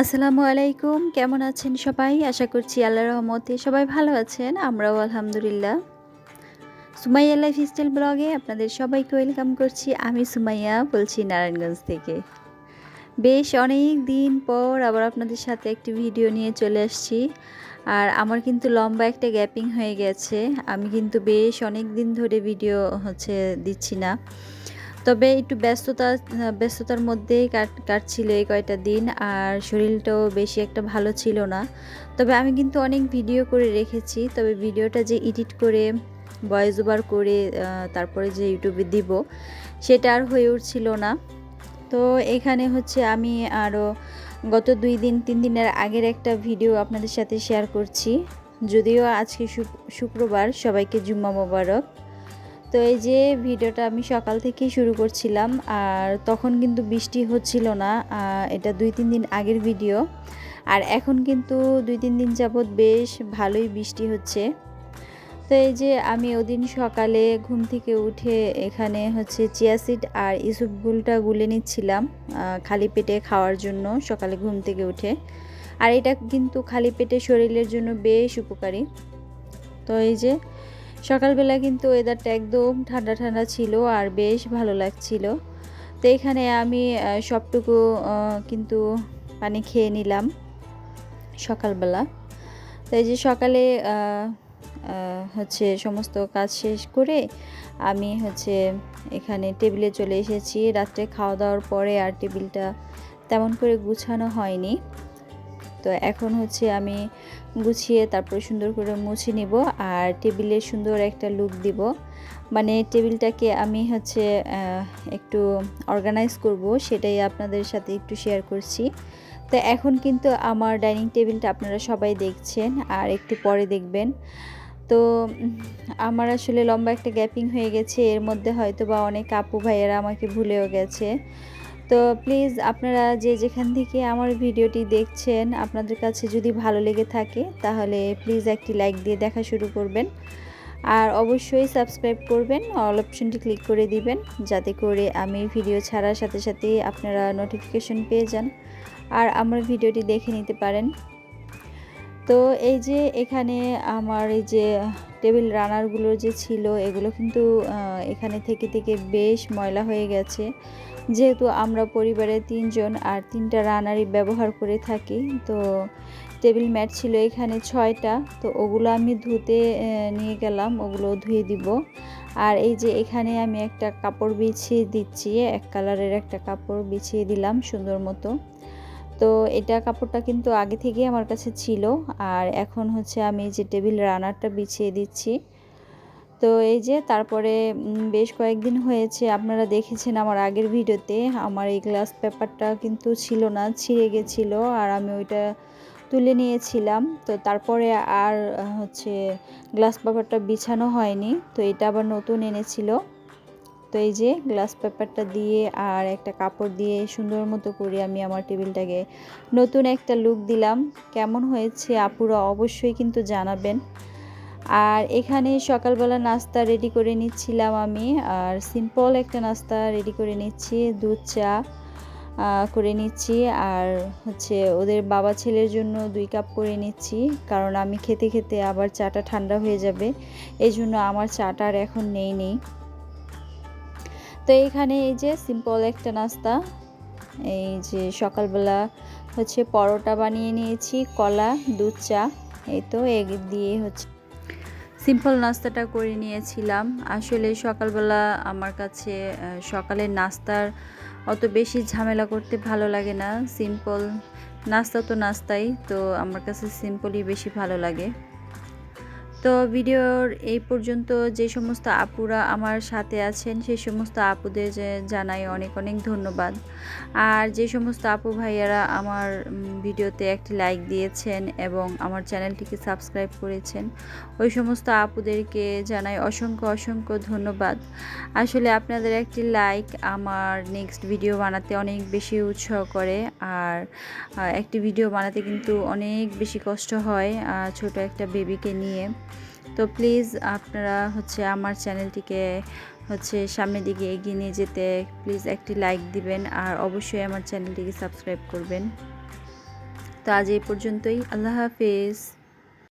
আসসালামু আলাইকুম, কেমন আছেন সবাই? আশা করছি আল্লাহর রহমতে সবাই ভালো আছেন, আমরাও আলহামদুলিল্লাহ। সুমাইয়া লাইফ স্টাইল ব্লগে আপনাদের সবাইকে ওয়েলকাম করছি। আমি সুমাইয়া বলছি নারায়ণগঞ্জ থেকে। বেশ অনেক দিন পর আবার আপনাদের সাথে একটি ভিডিও নিয়ে চলে আসছি। আর আমার কিন্তু লম্বা একটা গ্যাপিং হয়ে গেছে। আমি কিন্তু বেশ অনেক দিন ধরে ভিডিও হচ্ছে দিচ্ছি না। তবে একটু ব্যস্ততা ব্যস্ততার মধ্যেই কাট, কাটছিল এই কয়টা দিন আর শরীরটাও বেশি একটা ভালো ছিল না। তবে আমি কিন্তু অনেক ভিডিও করে রেখেছি, তবে ভিডিওটা যে এডিট করে, ভয়েস ওভার করে তারপরে যে ইউটিউবে দিব, সেটা আর হয়ে উঠছিল না। তো এখানে হচ্ছে আমি আরও গত দুই দিন, তিন দিনের আগের একটা ভিডিও আপনাদের সাথে শেয়ার করছি। যদিও আজকে শুক্রবার, সবাইকে জুম্মা মোবারক। তো এই যে ভিডিওটা আমি সকাল থেকেই শুরু করছিলাম, আর তখন কিন্তু বৃষ্টি হচ্ছিল না এটা দুই তিন দিন আগের ভিডিও। আর এখন কিন্তু দুই তিন দিন যাবৎ বেশ ভালোই বৃষ্টি হচ্ছে। তো এই যে আমি ওদিন সকালে ঘুম থেকে উঠে এখানে হচ্ছে চিয়াসিড আর ইসুপগুলটা গুলে নিচ্ছিলাম খালি পেটে খাওয়ার জন্য সকালে ঘুম থেকে উঠে। আর এটা কিন্তু খালি পেটে শরীরের জন্য বেশ উপকারী। তো এই যে সকালবেলা কিন্তু ওয়েদারটা একদম ঠান্ডা ঠান্ডা ছিল আর বেশ ভালো লাগছিল। তো এখানে আমি সবটুকু কিন্তু পানি খেয়ে নিলাম সকালবেলা। তো এই যে সকালে হচ্ছে সমস্ত কাজ শেষ করে আমি হচ্ছে এখানে টেবিলে চলে এসেছি। রাত্রে খাওয়া দাওয়ার পরে আর টেবিলটা তেমন করে গুছানো হয়নি। তো এখন হচ্ছে আমি গুছিয়ে তারপরে সুন্দর করে মুছে নিব আর টেবিলে সুন্দর একটা লুক দিব। মানে টেবিলটাকে আমি হচ্ছে একটু অর্গানাইজ করব, সেটাই আপনাদের সাথে একটু শেয়ার করছি। তো এখন কিন্তু আমার ডাইনিং টেবিলটা আপনারা সবাই দেখছেন আর একটু পরে দেখবেন। তো আমার আসলে লম্বা একটা গ্যাপিং হয়ে গেছে, এর মধ্যে হয়তো বা অনেক আপু ভাইয়েরা আমাকে ভুলেও গেছে। তো প্লিজ আপনারা যে যেখান থেকে আমার ভিডিওটি দেখছেন, আপনাদের কাছে যদি ভালো লেগে থাকে, তাহলে প্লিজ একটি লাইক দিয়ে দেখা শুরু করবেন। আর অবশ্যই সাবস্ক্রাইব করবেন, অল অপশনটি ক্লিক করে দিবেন, যাতে করে আমি ভিডিও ছাড়ার সাথে সাথে আপনারা নোটিফিকেশন পেয়ে যান আর আমার ভিডিওটি দেখে নিতে পারেন। তো এই যে এখানে আমার এই যে টেবিল রানারগুলো যে ছিল, এগুলো কিন্তু এখানে থেকে থেকে বেশ ময়লা হয়ে গেছে। যেহেতু আমরা পরিবারে তিনজন আর তিনটা রানারই ব্যবহার করে থাকি, তো টেবিল ম্যাট ছিল এখানে ছয়টা, তো ওগুলো আমি ধুতে নিয়ে গেলাম, ওগুলো ধুয়ে দিব। আর এই যে এখানে আমি একটা কাপড় বিছিয়ে দিচ্ছি, এক কালারের একটা কাপড় বিছিয়ে দিলাম সুন্দর মতো। তো এটা কাপড়টা কিন্তু আগে থেকেই আমার কাছে ছিল। আর এখন হচ্ছে আমি যে টেবিল রানারটা বিছিয়ে দিচ্ছি। তো এই যে তারপরে বেশ কয়েকদিন হয়েছে, আপনারা দেখেছেন আমার আগের ভিডিওতে, আমার এই গ্লাস পেপারটা কিন্তু ছিল না, ছিঁড়ে গেছিল আর আমি ওইটা তুলে নিয়েছিলাম। তো তারপরে আর, হচ্ছে, গ্লাস পেপারটা বিছানো হয়নি, তো এটা আবার নতুন এনেছিল। তো এই যে গ্লাস পেপারটা দিয়ে আর একটা কাপড় দিয়ে সুন্দর মতো করে আমি আমার টেবিলটাকে নতুন একটা লুক দিলাম। কেমন হয়েছে আপুরা অবশ্যই কিন্তু জানাবেন। আর এখানে সকালবেলা নাস্তা রেডি করে নিচ্ছিলাম আমি। আর সিম্পল একটা নাস্তা রেডি করে নিচ্ছি, দুধ, চা করে নিচ্ছি। আর হচ্ছে ওদের বাবা ছেলের জন্য দুই কাপ করে নিচ্ছি। কারণ আমি খেতে খেতে আবার চাটা ঠান্ডা হয়ে যাবে। এই জন্য আমার চাটা আর এখন নেই নেই। তো এখানে এই যে সিম্পল একটা নাস্তা। এই যে সকালবেলা হচ্ছে পরোটা বানিয়ে নিয়েছি, কলা, দুধ, চা। এই তো এগ দিয়ে হচ্ছে সিম্পল নাস্তাটা করে নিয়েছিলাম। আসলে সকালবেলা আমার কাছে সকালের নাস্তার অত বেশি ঝামেলা করতে ভালো লাগে না। সিম্পল নাস্তা তো নাস্তাই, তো আমার কাছে সিম্পলই বেশি ভালো লাগে। তো ভিডিওর এই পর্যন্ত যে সমস্ত আপুরা আমার সাথে আছেন, সেই সমস্ত আপুদের জানাই অনেক অনেক ধন্যবাদ। আর যে সমস্ত আপু ভাইয়ারা আমার ভিডিওতে একটি লাইক দিয়েছেন এবং আমার চ্যানেলটিকে সাবস্ক্রাইব করেছেন, ওই সমস্ত আপুদেরকে জানাই অসংখ্য অসংখ্য ধন্যবাদ। আসলে আপনাদের একটি লাইক আমার নেক্সট ভিডিও বানাতে অনেক বেশি উৎসাহ করে, আর একটি ভিডিও বানাতে কিন্তু অনেক বেশি কষ্ট হয় ছোট একটা বেবিকে নিয়ে। তো প্লিজ আপনারা হচ্ছে আমার চ্যানেলটিকে হচ্ছে সামনের দিকে এগিয়ে নিয়ে যেতে প্লিজ একটি লাইক দিবেন আর অবশ্যই আমার চ্যানেলটিকে সাবস্ক্রাইব করবেন। তো আজ এই পর্যন্তই, আল্লাহ হাফেজ।